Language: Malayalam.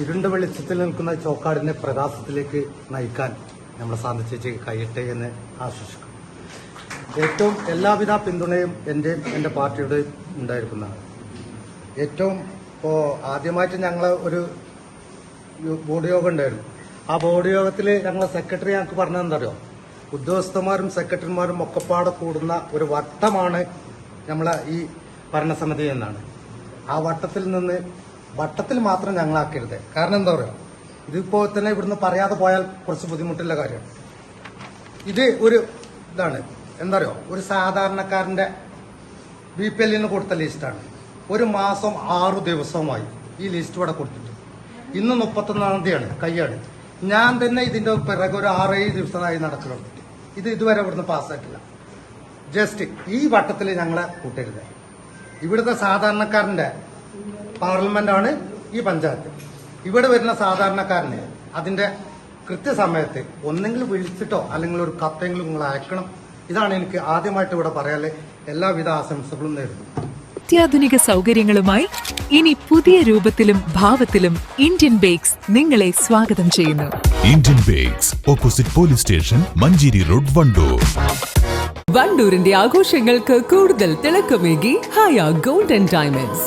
ഇരുണ്ട വെളിച്ചത്തിൽ നിൽക്കുന്ന ചോക്കാടിനെ പ്രകാശത്തിലേക്ക് നയിക്കാൻ നമ്മളെ സാധിച്ചേച്ച് കഴിയട്ടെ എന്ന് ആശ്വസിക്കും ഏറ്റവും എല്ലാവിധ പിന്തുണയും എന്റെയും എന്റെ പാർട്ടിയുടെ ഉണ്ടായിരിക്കുന്നതാണ്. ഏറ്റവും ഇപ്പോൾ ആദ്യമായിട്ട് ഞങ്ങൾ ഒരു ബോർഡ് യോഗം ഉണ്ടായിരുന്നു. ആ ബോർഡ് യോഗത്തിൽ ഞങ്ങളെ സെക്രട്ടറി ഞങ്ങൾക്ക് പറഞ്ഞതെന്നറിയോ ഉദ്യോഗസ്ഥന്മാരും സെക്രട്ടറിമാരും ഒക്കെപ്പാടെ കൂടുന്ന ഒരു വട്ടമാണ് നമ്മളെ ഈ ഭരണസമിതി എന്നാണ്. ആ വട്ടത്തിൽ നിന്ന് വട്ടത്തിൽ മാത്രം ഞങ്ങളാക്കരുത്. കാരണം എന്താ പറയുക ഇതിപ്പോ തന്നെ ഇവിടുന്ന് പറയാതെ പോയാൽ കുറച്ച് ബുദ്ധിമുട്ടുള്ള കാര്യം. ഇത് ഒരു ഇതാണ്. എന്താ പറയുക ഒരു സാധാരണക്കാരന്റെ ബി പി എല്ലിന് കൊടുത്ത ലിസ്റ്റാണ് ഒരു മാസം ആറു ദിവസമായി ഈ ലിസ്റ്റ് ഇവിടെ കൊടുത്തിട്ട്. ഇന്ന് മുപ്പത്തൊന്നാം തീയതിയാണ് കയ്യാണ്. ഞാൻ തന്നെ ഇതിന്റെ പിറകെ ഒരു ആറേഴ് ദിവസമായി നടക്കുന്നുണ്ട് ഇത് ഇതുവരെ ഇവിടുന്ന് പാസ്സായിട്ടില്ല ജസ്റ്റ് ഈ വട്ടത്തിൽ ഞങ്ങളെ കൂട്ടരുത്. ഇവിടുത്തെ സാധാരണക്കാരന്റെ പാർലമെന്റാണ് ഈ പഞ്ചായത്ത്. ഇവിടെ വരുന്ന സാധാരണക്കാരന് അതിന്റെ കൃത്യസമയത്ത് ഒന്നെങ്കിൽ വിളിച്ചിട്ടോ അല്ലെങ്കിൽ ഒരു കത്തെങ്കിലും നിങ്ങൾ അയക്കണം. ഇതാണ് എനിക്ക് ആദ്യമായിട്ട് ഇവിടെ പറയാൽ എല്ലാവിധ ആശംസകളും നേരുന്നു. അത്യാധുനിക സൗകര്യങ്ങളുമായി ഇനി പുതിയ രൂപത്തിലും ഭാവത്തിലും ഇന്ത്യൻ ബേക്സ് നിങ്ങളെ സ്വാഗതം ചെയ്യുന്നു. Indian bakes opposite police station Manjeri road Wandoor. വണ്ടൂരിന്റെ ആഘോഷങ്ങൾക്ക് കൂടുതൽ തിളക്കമേകി ഹായ ഗോൾഡ് ആൻഡ് ഡയമണ്ട്സ്.